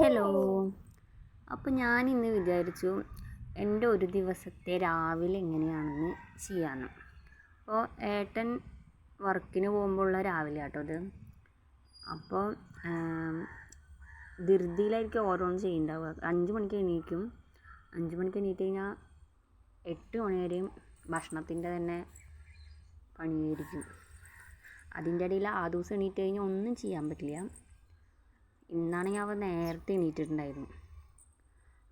Hello അപ്പോൾ ഞാൻ ഇന്ന് വിചാരിച്ചു എന്റെ ഒരു ദിവസത്തെ രാവിലെ എങ്ങനെയാണെന്ന് ചെയ്യാമെന്ന് അപ്പോൾ ഏട്ടൻ വർക്കിന് പോകുമ്പോഴുള്ള രാവിലെ കേട്ടോ ഇത് അപ്പോൾ ധൃതിയിലായിരിക്കും ഓരോന്ന് ചെയ്യുന്നുണ്ടാവുക അഞ്ച് മണിക്ക് എണീക്കും. അഞ്ച് മണിക്ക് എണീറ്റ് കഴിഞ്ഞാൽ എട്ട് മണി വരെയും ഭക്ഷണത്തിന്റെ തന്നെ പണിയായിരിക്കും. അതിന്റെ ഇടയിൽ ആ ദിവസം എണീറ്റ് കഴിഞ്ഞാൽ ഒന്നും ചെയ്യാൻ പറ്റില്ല. ഇന്നാണെങ്കിൽ അവൻ നേരത്തെ എണീറ്റിട്ടുണ്ടായിരുന്നു.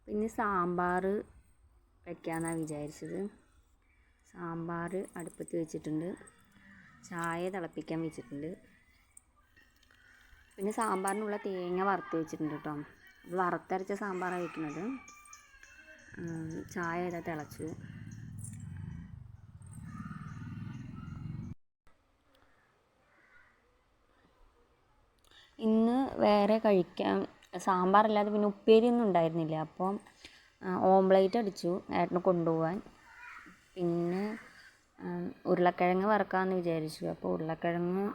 പിന്നെ സാമ്പാർ വയ്ക്കാമെന്നാണ് വിചാരിച്ചത്. സാമ്പാർ അടുപ്പത്ത് വെച്ചിട്ടുണ്ട്. ചായ തിളപ്പിക്കാൻ വെച്ചിട്ടുണ്ട്. പിന്നെ സാമ്പാറിനുള്ള തേങ്ങ വറുത്ത് വെച്ചിട്ടുണ്ട് കേട്ടോ. വറുത്തരച്ച സാമ്പാറാണ് വയ്ക്കുന്നത് ചായ ഇതാ തിളച്ചു ഇന്ന് വേറെ കഴിക്കാൻ സാമ്പാറല്ലാതെ പിന്നെ ഉപ്പേരിയൊന്നും ഉണ്ടായിരുന്നില്ല. അപ്പോൾ ഓംലേറ്റ് അടിച്ചു ഏട്ടന് കൊണ്ടുപോകാൻ പിന്നെ ഉരുളക്കിഴങ്ങ് വറുക്കാമെന്ന് വിചാരിച്ചു. അപ്പോൾ ഉരുളക്കിഴങ്ങ്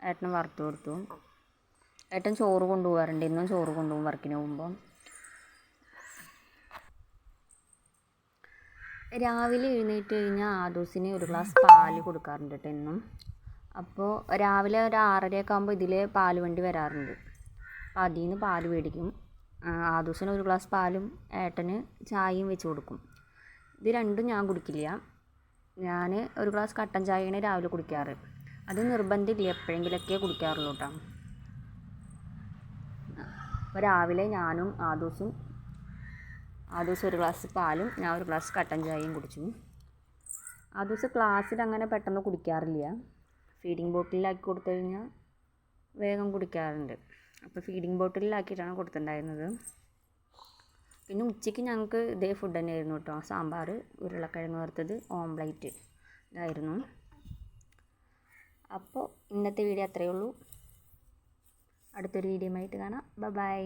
ഏട്ടന് വറുത്ത് കൊടുത്തു. ഏട്ടൻ ചോറ് കൊണ്ടുപോകാറുണ്ട് ഇന്നും ചോറ് കൊണ്ടുപോകും വർക്കിന് പോകുമ്പോൾ രാവിലെ എഴുന്നേറ്റ് കഴിഞ്ഞാൽ ആദൂസിന് ഒരു ഗ്ലാസ് പാൽ കൊടുക്കാറുണ്ട് കേട്ടോ എന്നും അപ്പോൾ രാവിലെ ഒരു ആറരയൊക്കെ ആകുമ്പോൾ ഇതിൽ പാൽ വണ്ടി വരാറുണ്ട്. അതിൽ നിന്ന് പാൽ മേടിക്കും ആദൂസിന് ഒരു ഗ്ലാസ് പാലും ഏട്ടന് ചായയും വെച്ച് കൊടുക്കും. ഇത് രണ്ടും ഞാൻ കുടിക്കില്ല. ഞാൻ ഒരു ഗ്ലാസ് കട്ടൻ ചായയാണ് രാവിലെ കുടിക്കാറ്. അത് നിർബന്ധമില്ല എപ്പോഴെങ്കിലൊക്കെ കുടിക്കാറുള്ളൂ കേട്ടോ അപ്പോൾ രാവിലെ ഞാനും ആദൂസും ആദൂസ് ഒരു ഗ്ലാസ് പാലും ഞാൻ ഒരു ഗ്ലാസ് കട്ടൻ ചായയും കുടിച്ചു. ആദൂസ് ക്ലാസ്സിൽ അങ്ങനെ പെട്ടെന്ന് കുടിക്കാറില്ല. ഫീഡിങ് ബോട്ടിലാക്കി കൊടുത്തു കഴിഞ്ഞാൽ വേഗം കുടിക്കാറുണ്ട്. അപ്പോൾ ഫീഡിങ് ബോട്ടിലാക്കിയിട്ടാണ് കൊടുത്തിട്ടുണ്ടായിരുന്നത്. പിന്നെ ഉച്ചയ്ക്ക് ഞങ്ങൾക്ക് ഇതേ ഫുഡ് തന്നെയായിരുന്നു കേട്ടോ. സാമ്പാർ ഉരുളക്കിഴങ്ങ് വറുത്തത് ഓംപ്ലേറ്റ് ഇതായിരുന്നു. അപ്പോൾ ഇന്നത്തെ വീഡിയോ അത്രയേ ഉള്ളൂ. അടുത്തൊരു വീഡിയോ ആയിട്ട് കാണാം. ബൈ